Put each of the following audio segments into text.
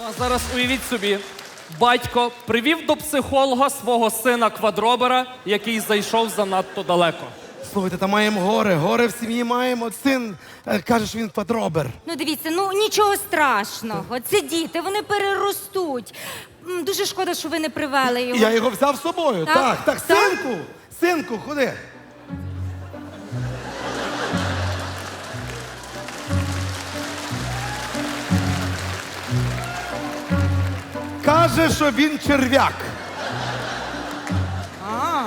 Ну, а зараз уявіть собі, батько привів до психолога свого сина квадробера, який зайшов занадто далеко. Слухайте, та маємо горе, горе в сім'ї маємо. Син е, каже, він квадробер. Ну, дивіться, ну нічого страшного. Це діти, вони переростуть. М, Дуже шкода, що ви не привели його. Я його взяв з собою. Так? Так, так, Так? синку, синку, ходи. Каже, що він черв'як. А,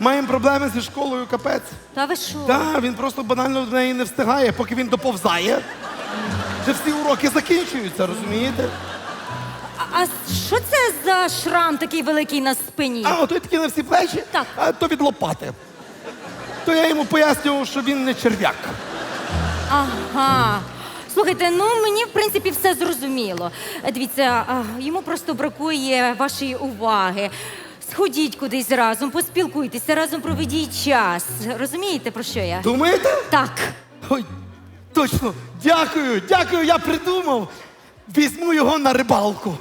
Маємо проблеми зі школою, капець. та ви що? Так, він просто банально в неї не встигає, поки він доповзає. Вже всі уроки закінчуються, розумієте? А, а що це за шрам такий великий на спині? А, ото такі на всі плечі, Так. а то від лопати. То я йому пояснював, що він не черв'як. Ага. Слухайте, ну мені в принципі все зрозуміло. Дивіться, а, йому просто бракує вашої уваги. Сходіть кудись разом, поспілкуйтеся, разом проведіть час. Розумієте, про що я? Думаєте? Так. Ой, точно. Дякую, дякую, я придумав. Візьму його на рибалку.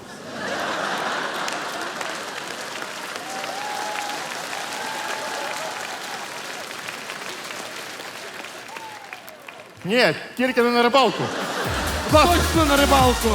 Ні, тільки не на рибалку. Точно на рибалку.